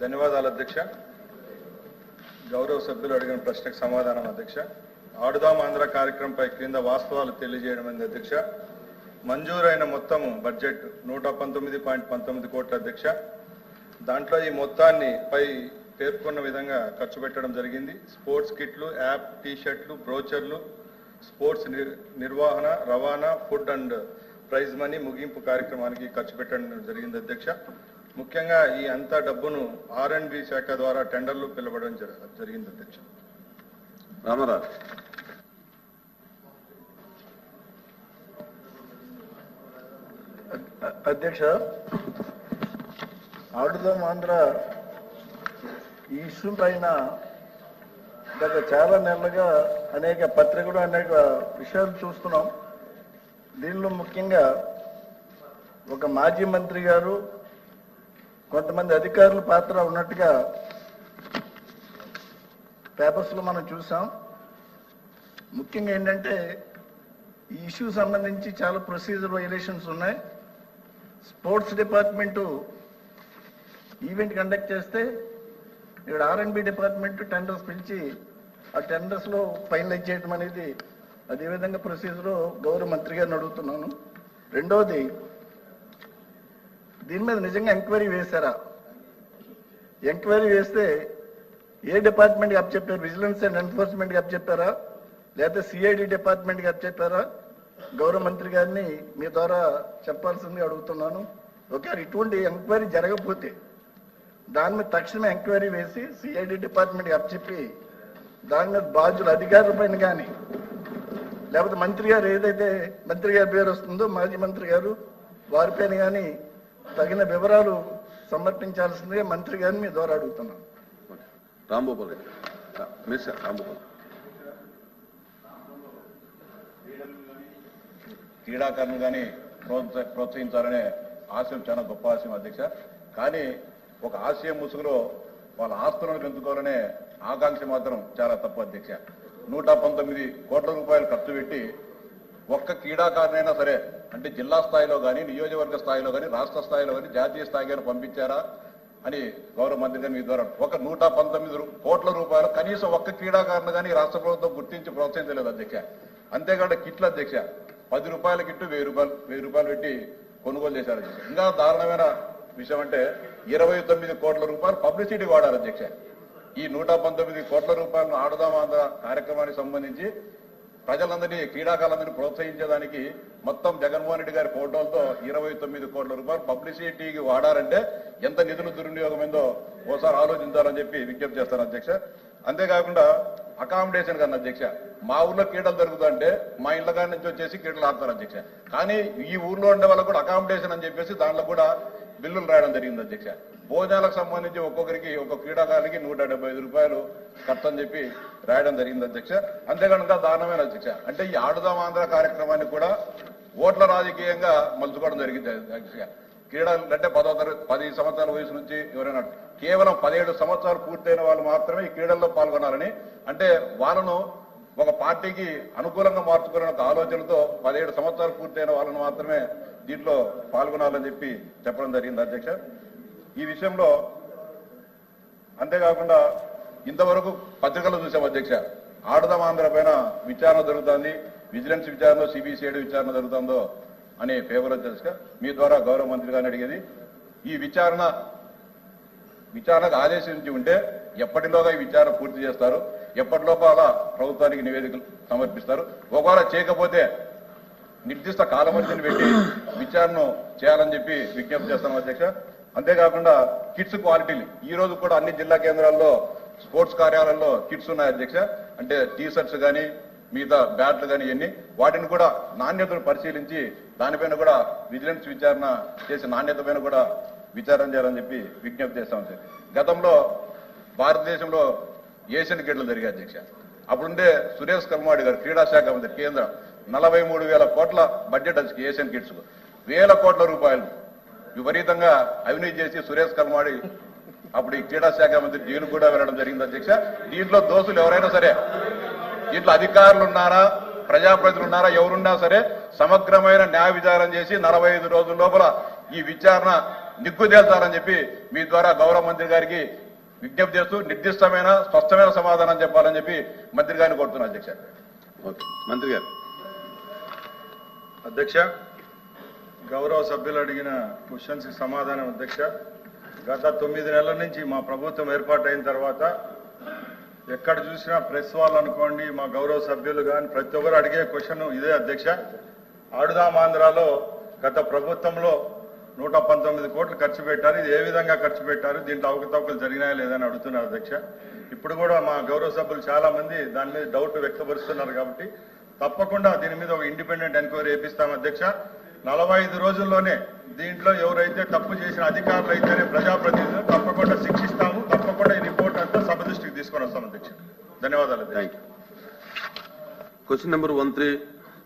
ధన్యవాదాలు అధ్యక్ష. గౌరవ సభ్యులు అడిగిన ప్రశ్నకు సమాధానం అధ్యక్ష. ఆడుదాం ఆంధ్ర కార్యక్రమంపై క్రింద వాస్తవాలు తెలియజేయడం అధ్యక్ష? మంజూరైన మొత్తం బడ్జెట్ నూట పంతొమ్మిది పాయింట్ పంతొమ్మిది కోట్ల అధ్యక్ష. దాంట్లో ఈ మొత్తాన్ని పై పేర్కొన్న విధంగా ఖర్చు పెట్టడం జరిగింది. స్పోర్ట్స్ కిట్లు యాప్ టీ షర్ట్లు బ్రోచర్లు స్పోర్ట్స్ నిర్వహణ రవాణా ఫుడ్ అండ్ ప్రైజ్ మనీ ముగింపు కార్యక్రమానికి ఖర్చు పెట్టడం జరిగింది అధ్యక్ష. ముఖ్యంగా ఈ అంతా డబ్బును ఆర్ అండ్ బి శాఖ ద్వారా టెండర్లు పిలవడం జర- జరిగింది అధ్యక్ష. రామారావు. అధ్యక్ష ఆడుదాం ఆంధ్ర ఈ ఇష్యూ పైన గత చాలా నెలలుగా అనేక పత్రికలు అనేక విషయాలు చూస్తున్నాం. దీనిలో ముఖ్యంగా ఒక మాజీ మంత్రి గారు కొంతమంది అధికారుల పాత్ర ఉన్నట్టుగా పేపర్స్లో మనం చూసాం. ముఖ్యంగా ఏంటంటే ఈ ఇష్యూ సంబంధించి చాలా ప్రొసీజర్ వైలేషన్స్ ఉన్నాయి. స్పోర్ట్స్ డిపార్ట్మెంటు ఈవెంట్ కండక్ట్ చేస్తే ఇక్కడ ఆర్ఎండ్బి డిపార్ట్మెంట్ టెండర్స్ పిలిచి ఆ టెండర్స్లో ఫైనలైజ్ చేయడం అనేది అదేవిధంగా ప్రొసీజరు గౌరవ మంత్రి గారిని అడుగుతున్నాను. రెండవది దీని మీద నిజంగా ఎంక్వైరీ వేశారా? ఎంక్వైరీ వేస్తే ఏ డిపార్ట్మెంట్కి అప్పచెప్పారు విజిలెన్స్ అండ్ ఎన్ఫోర్స్మెంట్కి అప్పచెప్పారా లేకపోతే సిఐడి డిపార్ట్మెంట్కి అప్పచెప్పారా గౌరవ మంత్రి గారిని మీ ద్వారా చెప్పాల్సింది అడుగుతున్నాను. ఒకవేళ ఇటువంటి ఎంక్వైరీ జరగకపోతే దాని మీద తక్షణమే ఎంక్వైరీ వేసి సిఐడి డిపార్ట్మెంట్కి అప్పచెప్పి దాని మీద బాధ్యులు అధికారుల పైన కానీ లేకపోతే మంత్రి గారు ఏదైతే మంత్రి గారి పేరు వస్తుందో మాజీ మంత్రి గారు వారిపైన కానీ తగిన వివరాలు సమర్పించాల్సిందిగా మంత్రి గారిని మీ ద్వారా అడుగుతున్నాను రెడ్డి మిస్ రాంభూపాల్ క్రీడాకారులు కానీ ప్రోత్స ప్రోత్సహించాలనే ఆశయం చాలా గొప్ప ఆశయం అధ్యక్ష. కానీ ఒక ఆశయం ముసుగులో వాళ్ళ ఆస్తులను పెంచుకోవాలనే ఆకాంక్ష మాత్రం చాలా తప్పు అధ్యక్ష. నూట పంతొమ్మిది కోట్ల రూపాయలు ఖర్చు పెట్టి ఒక్క క్రీడాకారునైనా సరే అంటే జిల్లా స్థాయిలో కానీ నియోజకవర్గ స్థాయిలో కానీ రాష్ట్ర స్థాయిలో కానీ జాతీయ స్థాయికి కానీ పంపించారా అని గౌరవ మంత్రి గారి మీ ద్వారా. ఒక నూట పంతొమ్మిది కోట్ల రూపాయలు కనీసం ఒక్క క్రీడాకారులు కానీ రాష్ట్ర ప్రభుత్వం గుర్తించి ప్రోత్సహించలేదు అధ్యక్ష. అంతేకాకుండా కిట్ల అధ్యక్ష పది రూపాయల కిట్టు వెయ్యి రూపాయలు వెయ్యి రూపాయలు పెట్టి కొనుగోలు చేశారు అధ్యక్ష. ఇంకా దారుణమైన విషయం అంటే ఇరవై తొమ్మిది కోట్ల రూపాయలు పబ్లిసిటీ వాడారు అధ్యక్ష. ఈ నూట పంతొమ్మిది కోట్ల రూపాయలను ఆడుదాం ఆంధ్ర కార్యక్రమానికి సంబంధించి ప్రజలందరినీ క్రీడాకారులందరినీ ప్రోత్సహించేదానికి మొత్తం జగన్మోహన్ రెడ్డి గారి ఫోటోలతో ఇరవై తొమ్మిది కోట్ల రూపాయలు పబ్లిసిటీకి వాడారంటే ఎంత నిధులు దుర్వినియోగమైందో ఓసారి ఆలోచించాలని చెప్పి విజ్ఞప్తి చేస్తాను అధ్యక్ష. అంతేకాకుండా అకామిడేషన్ కన్నా అధ్యక్ష మా ఊర్లో క్రీడలు జరుగుతుంటే మా ఇళ్ళ కాడి నుంచి వచ్చేసి క్రీడలు ఆడతారు అధ్యక్ష. కానీ ఈ ఊర్లో ఉండే వాళ్ళకు కూడా అకామిడేషన్ అని చెప్పేసి దాంట్లో కూడా బిల్లులు రాయడం జరిగింది అధ్యక్ష. భోజనాలకు సంబంధించి ఒక్కొక్కరికి ఒక్కొక్క క్రీడాకారునికి నూట ఐదు రూపాయలు ఖర్చు అని చెప్పి రాయడం జరిగింది అధ్యక్ష. అంతేకాకుండా దారుణమైన అధ్యక్ష. అంటే ఈ ఆడుదాం ఆంధ్ర కార్యక్రమాన్ని కూడా ఓట్ల రాజకీయంగా మలుచుకోవడం జరిగింది అధ్యక్ష. క్రీడలు అంటే పదో తరగతి పది సంవత్సరాల వయసు నుంచి ఎవరైనా కేవలం పదిహేడు సంవత్సరాలు పూర్తయిన వాళ్ళు మాత్రమే ఈ క్రీడల్లో పాల్గొనాలని అంటే వాళ్ళను ఒక పార్టీకి అనుకూలంగా మార్చుకునే ఒక ఆలోచనతో పదిహేడు సంవత్సరాలు పూర్తయిన వాళ్ళను మాత్రమే దీంట్లో పాల్గొనాలని చెప్పి చెప్పడం జరిగింది అధ్యక్ష. ఈ విషయంలో అంతేకాకుండా ఇంతవరకు పత్రికలు చూసాం అధ్యక్ష. ఆడదాం ఆంధ్ర పైన విచారణ జరుగుతుంది. విజిలెన్స్ విచారణ సిబిసిఐడి విచారణ జరుగుతుందో అనే పేపర్ అధ్యక్ష. మీ ద్వారా గౌరవ మంత్రి గారిని అడిగేది. ఈ విచారణ విచారణకు ఆదేశించి ఉంటే ఎప్పటిలోగా ఈ విచారణ పూర్తి చేస్తారు? ఎప్పటిలోపల ప్రభుత్వానికి నివేదికలు సమర్పిస్తారు? ఒకవేళ చేయకపోతే నిర్దిష్ట కాలమర్చిని పెట్టి విచారణ చేయాలని చెప్పి విజ్ఞప్తి చేస్తాం అధ్యక్ష. అంతేకాకుండా కిట్స్ క్వాలిటీలు. ఈ రోజు కూడా అన్ని జిల్లా కేంద్రాల్లో స్పోర్ట్స్ కార్యాలయంలో కిట్స్ ఉన్నాయి అధ్యక్ష. అంటే టీ షర్ట్స్ కానీ మిగతా బ్యాట్లు కానీ ఇవన్నీ వాటిని కూడా నాణ్యతను పరిశీలించి దానిపైన కూడా విజిలెన్స్ విచారణ చేసి నాణ్యత పైన కూడా విచారణ చేయాలని చెప్పి విజ్ఞప్తి చేస్తాం సార్. గతంలో భారతదేశంలో ఏషియన్ గేట్లు జరిగాయి అధ్యక్ష. అప్పుడుండే సురేష్ కల్మాడి గారు క్రీడా శాఖ మంత్రి కేంద్ర నలభై మూడు వేల కోట్ల బడ్జెట్ వచ్చి ఏషియన్ కిట్స్ వేల కోట్ల రూపాయలు విపరీతంగా అవినీతి చేసి సురేష్ కల్మాడి అప్పుడు ఈ క్రీడా శాఖ మంత్రి జైలు కూడా వెళ్ళడం జరిగింది అధ్యక్ష. దీంట్లో దోషులు ఎవరైనా సరే దీంట్లో అధికారులు ఉన్నారా ప్రజాప్రతినిధులు ఉన్నారా ఎవరున్నా సరే సమగ్రమైన న్యాయ విచారణ చేసి నలభై ఐదు రోజుల లోపల ఈ విచారణ నిగ్గు తేల్చాలని చెప్పి మీ ద్వారా గౌరవ మంత్రి గారికి విజ్ఞప్తి చేస్తూ నిర్దిష్టమైన స్పష్టమైన సమాధానం చెప్పాలని చెప్పి మంత్రి గారిని కోరుతున్నాను అధ్యక్ష. ఓకే. మంత్రి గారు. అధ్యక్ష గౌరవ సభ్యులు అడిగిన క్వశ్చన్స్కి సమాధానం అధ్యక్ష. గత తొమ్మిది నెలల నుంచి మా ప్రభుత్వం ఏర్పాటైన తర్వాత ఎక్కడ చూసినా ప్రెస్ వాళ్ళు అనుకోండి మా గౌరవ సభ్యులు కానీ ప్రతి ఒక్కరు అడిగే క్వశ్చన్ ఇదే అధ్యక్ష. ఆడుదాం ఆంధ్రాలో గత ప్రభుత్వంలో నూట పంతొమ్మిది కోట్లు ఖర్చు పెట్టారు. ఇది ఏ విధంగా ఖర్చు పెట్టారు? దీంట్లో అవకతవకలు జరిగినాయా లేదని అడుగుతున్నారు అధ్యక్ష. ఇప్పుడు కూడా మా గౌరవ సభ్యులు చాలా మంది దాని మీద డౌట్ వ్యక్తపరుస్తున్నారు కాబట్టి తప్పకుండా దీని మీద ఒక ఇండిపెండెంట్ ఎంక్వైరీ వేపిస్తాం అధ్యక్ష. నలభై ఐదు రోజుల్లోనే దీంట్లో ఎవరైతే తప్పు చేసిన అధికారులు అయితేనే ప్రజాప్రతినిధులు తప్పకుండా శిక్షిస్తాము తప్పకుండా ఈ రిపోర్ట్ అంతా సభ దృష్టికి తీసుకొని వస్తాం అధ్యక్ష ధన్యవాదాలు thank you question number one three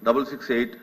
double six eight